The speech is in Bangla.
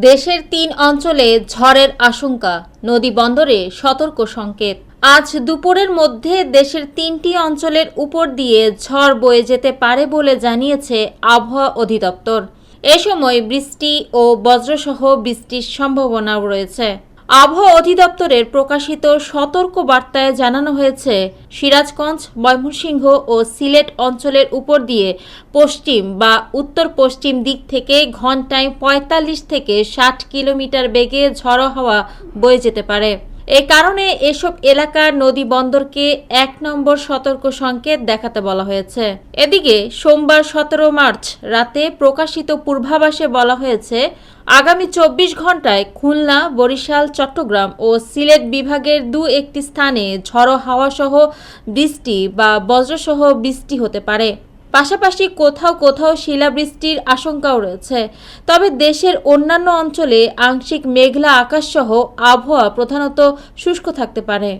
দেশের তিন অঞ্চলে ঝড়ের আশঙ্কা, নদী বন্দরে সতর্ক সংকেত। আজ দুপুরের মধ্যে দেশের তিনটি অঞ্চলের উপর দিয়ে ঝড় বয়ে যেতে পারে বলে জানিয়েছে আবহাওয়া অধিদপ্তর। এ সময় বৃষ্টি ও বজ্রসহ বৃষ্টির সম্ভাবনাও রয়েছে। আবহাওয়া অধিদপ্তরের প্রকাশিত সতর্ক বার্তায় জানানো হয়েছে, সিরাজগঞ্জ, ময়মনসিংহ ও সিলেট অঞ্চলের উপর দিয়ে পশ্চিম বা উত্তর পশ্চিম দিক থেকে ঘন্টায় পঁয়তাল্লিশ থেকে ষাট কিলোমিটার বেগে ঝড়ো হাওয়া বয়ে যেতে পারে। এ কারণে এসব এলাকার নদী বন্দরকে এক নম্বর সতর্ক সংকেত দেখাতে বলা হয়েছে। এদিকে, সোমবার সতেরো মার্চ রাতে প্রকাশিত পূর্বাভাসে বলা হয়েছে, আগামী চব্বিশ ঘন্টায় খুলনা, বরিশাল, চট্টগ্রাম ও সিলেট বিভাগের দু একটি স্থানে ঝড়ো হাওয়াসহ বৃষ্টি বা বজ্রসহ বৃষ্টি হতে পারে। পাশাপাশি কোথাও কোথাও শিলাবৃষ্টির আশঙ্কাও রয়েছে। তবে দেশের অন্যান্য অঞ্চলে আংশিক মেঘলা আকাশসহ আবহাওয়া প্রধানত শুষ্ক থাকতে পারে।